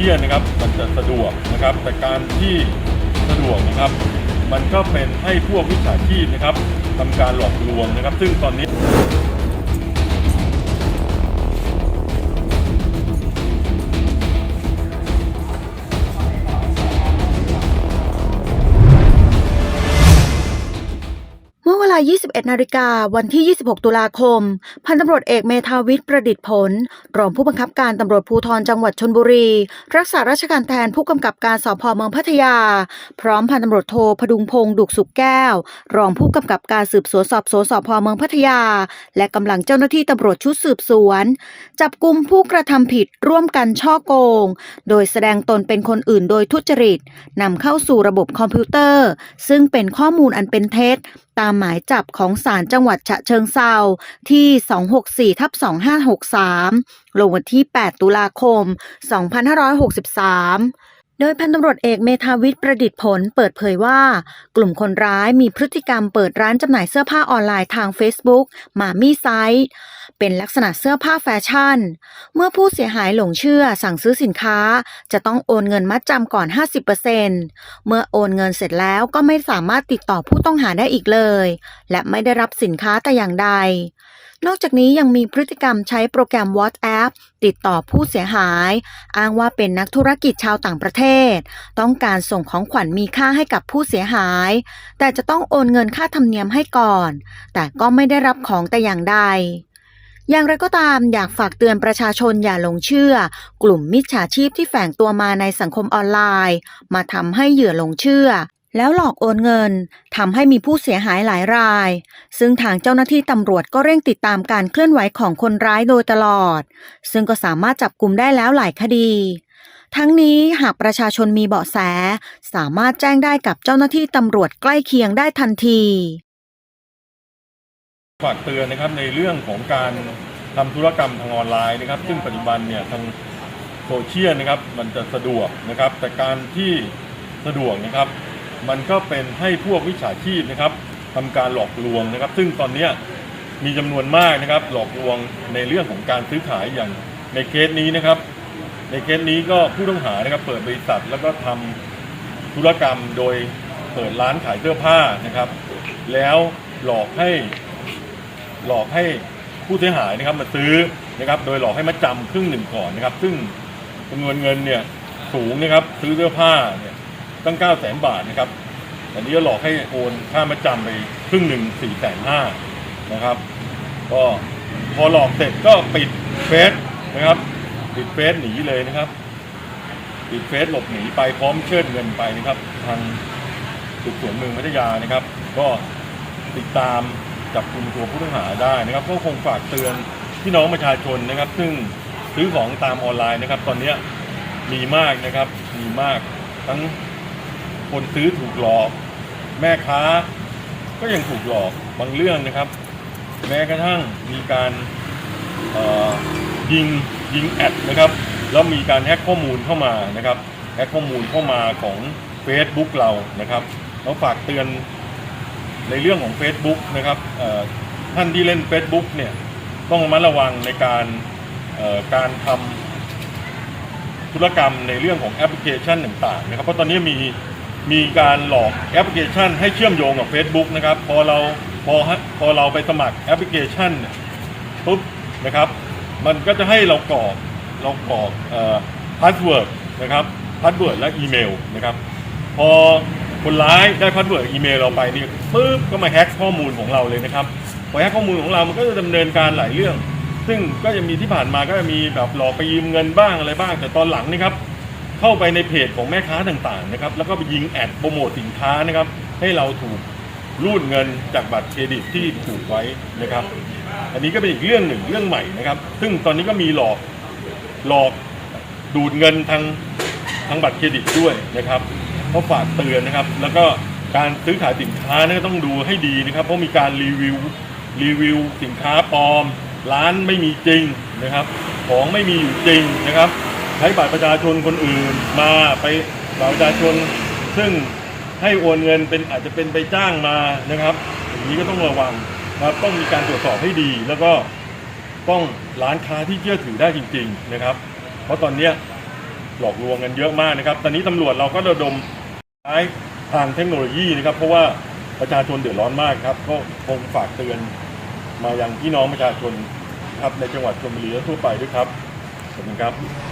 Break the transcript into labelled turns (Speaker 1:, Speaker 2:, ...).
Speaker 1: เชียลนะครับมันจะสะดวกนะครับ แต่การที่สะดวกนะครับ มันก็เป็นให้พวกวิชาชีพนะครับทำการหลอกลวงนะครับ ซึ่งตอนนี้
Speaker 2: 21 นาฬิกาวันที่ 26 ตุลาคม พันตำรวจเอกเมธาวิทย์ประดิษฐ์ผล รองผู้บังคับการตำรวจภูธรจังหวัดชนบุรี รักษาราชการแทนผู้กำกับการสพเมืองพัทยา พร้อมพันตำรวจโทพดุงพงษ์ดุกสุขแก้ว รองผู้กำกับการสืบสวนสอบสวนสพเมืองพัทยา และกำลังเจ้าหน้าที่ตำรวจชุดสืบสวน จับกลุ่มผู้กระทำผิดร่วมกันช่อโกง โดยแสดงตนเป็นคนอื่นโดยทุจริตนำเข้าสู่ระบบคอมพิวเตอร์ ซึ่งเป็นข้อมูลอันเป็นเท็จตามหมายจับของศาลจังหวัดฉะเชิงเซาที่ 264ทับ2563 ลงวันที่ 8 ตุลาคม 2563 โดยพันตำรวจเอกเมธาวิทย์ประดิษฐ์ผลเปิดเผยว่า กลุ่มคนร้ายมีพฤติกรรมเปิดร้านจำหน่ายเสื้อผ้าออนไลน์ทาง Facebook มามี่ไซต์ เป็นลักษณะเสื้อผ้าแฟชั่น เมื่อผู้เสียหายหลงเชื่อสั่งซื้อสินค้า จะต้องโอนเงินมัดจำก่อน 50%เมื่อโอนเงินเสร็จแล้วก็ไม่สามารถติดต่อผู้ต้องหาได้อีกเลย และไม่ได้รับสินค้าแต่อย่างใดนอกจากนี้ยังมีพฤติกรรมใช้โปรแกรม WhatsApp ติดต่อผู้เสียหาย อ้างว่าเป็นนักธุรกิจชาวต่างประเทศ ต้องการส่งของขวัญมีค่าให้กับผู้เสียหาย แต่จะต้องโอนเงินค่าธรรมเนียมให้ก่อน แต่ก็ไม่ได้รับของแต่อย่างใดอย่างไรก็ตามอยากฝากเตือนประชาชนอย่าหลงเชื่อ กลุ่มมิจฉาชีพที่แฝงตัวมาในสังคมออนไลน์ มาทำให้เหยื่อหลงเชื่อ แล้วหลอกโอนเงินทำให้มีผู้เสียหายหลายราย ซึ่งทางเจ้าหน้าที่ตำรวจก็เร่งติดตามการเคลื่อนไหวของคนร้ายโดยตลอด ซึ่งก็สามารถจับกลุ่มได้แล้วหลายคดี ทั้งนี้หากประชาชนมีเบาะแส สามารถแจ้งได้กับเจ้าหน้าที่ตำรวจใกล้เคียงได้ทันที
Speaker 1: ฝากเตือนนะครับในเรื่องของการทำธุรกรรมทางออนไลน์นะครับ ซึ่งปัจจุบันเนี่ยทางโซเชียลนะครับมันจะสะดวกนะครับ แต่การที่สะดวกนะครับ มันก็เป็นให้พวกวิชาชีพนะครับทำการหลอกลวงนะครับ ซึ่งตอนนี้มีจำนวนมากนะครับ หลอกลวงในเรื่องของการซื้อขายอย่างในเคสนี้นะครับ ในเคสนี้ก็ผู้ต้องหานะครับ เปิดบริษัทแล้วก็ทำธุรกรรมโดยเปิดร้านขายเสื้อผ้านะครับ แล้วหลอกให้หลอกให้ผู้เสียหายนะครับมาซื้อนะครับ โดยหลอกให้มาจำครึ่งหนึ่งก่อนนะครับ ซึ่งจำนวนเงินเนี่ยสูงนะครับซื้อเสื้อผ้า ตั้ง9 0 0แสนบาทนะครับแต่นี้ก็หลอกให้โอนค่ามาจำไปครึ่งหนึ่งสี่แสนห้านะครับ ก็พอหลอกเสร็จก็ปิดเฟซนะครับ ปิดเฟซหนีเลยนะครับ ปิดเฟซหลบหนีไปพร้อมเชิดเงินไปนะครับ ทางสืบสวนเมืองพัทยานะครับ ก็ติดตามจับกลุ่มตัวผู้ต้องหาได้นะครับ ก็คงฝากเตือนพี่น้องประชาชนนะครับ ซึ่งซื้อของตามออนไลน์นะครับ ตอนนี้มีมากนะครับ มีมากทั้ง คนซื้อถูกหลอก แม่ค้าก็ยังถูกหลอกบางเรื่องนะครับ แม้กระทั่งมีการยิงยิงแอดนะครับแล้วมีการแฮ็กข้อมูลเข้ามานะครับแฮ็กข้อมูลเข้ามาของ Facebook เรานะครับแล้วฝากเตือนในเรื่องของ Facebook นะครับท่านที่เล่น Facebook เนี่ยต้องระมัดระวังในการการทำธุรกรรมในเรื่องของแอปพลิเคชันต่างๆนะครับเพราะตอนนี้มี มีการหลอกแอปพลิเคชัน ให้เชื่อมโยงกับ Facebook นะครับ พอเราพอพอเราไปสมัครแอปพลิเคชันปุ๊บนะครับ มันก็จะให้เรากรอกเรากรอกพาสเวิร์ดนะครับพาสเวิร์ดและอีเมลนะครับ พอคนร้ายได้พาสเวิร์ดอีเมลเราไปนี่ปุ๊บก็มาแฮ็กข้อมูลของเราเลยนะครับพอแฮ็กข้อมูลของเรามันก็จะดำเนินการหลายเรื่อง ซึ่งก็จะมีที่ผ่านมาก็จะมีแบบหลอกไปยืมเงินบ้างอะไรบ้าง แต่ตอนหลังนี่ครับ เข้าไปในเพจของแม่ค้าต่างๆนะครับแล้วก็ไปยิงแอดโปรโมทสินค้านะครับ ให้เราถูกรูดเงินจากบัตรเครดิตที่ถูกไว้นะครับ อันนี้ก็เป็นอีกเรื่องหนึ่งเรื่องใหม่นะครับ ซึ่งตอนนี้ก็มีหลอกหลอกดูดเงินทางทางบัตรเครดิตด้วยนะครับเพราะฝากเตือนนะครับ แล้วก็การซื้อขายสินค้านี่ก็ต้องดูให้ดีนะครับ เพราะมีการรีวิวรีวิวสินค้าปลอม ร้านไม่มีจริงนะครับ ของไม่มีอยู่จริงนะครับ ใช้บัตรประชาชนคนอื่นมาไปบัตรประชาชน ซึ่งให้โอนเงินเป็นอาจจะเป็นไปจ้างมานะครับอย่างนี้ก็ต้องระวังนะครับต้องมีการตรวจสอบให้ดี แล้วก็ต้องร้านค้าที่เชื่อถือได้จริง ๆนะครับ เพราะตอนเนี้ยหลอกลวงกันเยอะมากนะครับ ตอนนี้ตำรวจเราก็ระดมใช้ทางเทคโนโลยีนะครับ เพราะว่าประชาชนเดือดร้อนมากครับ ก็คงฝากเตือนมายังพี่น้องประชาชนครับในจังหวัดชลบุรีและทั่วไปด้วยครับขอบคุณครับ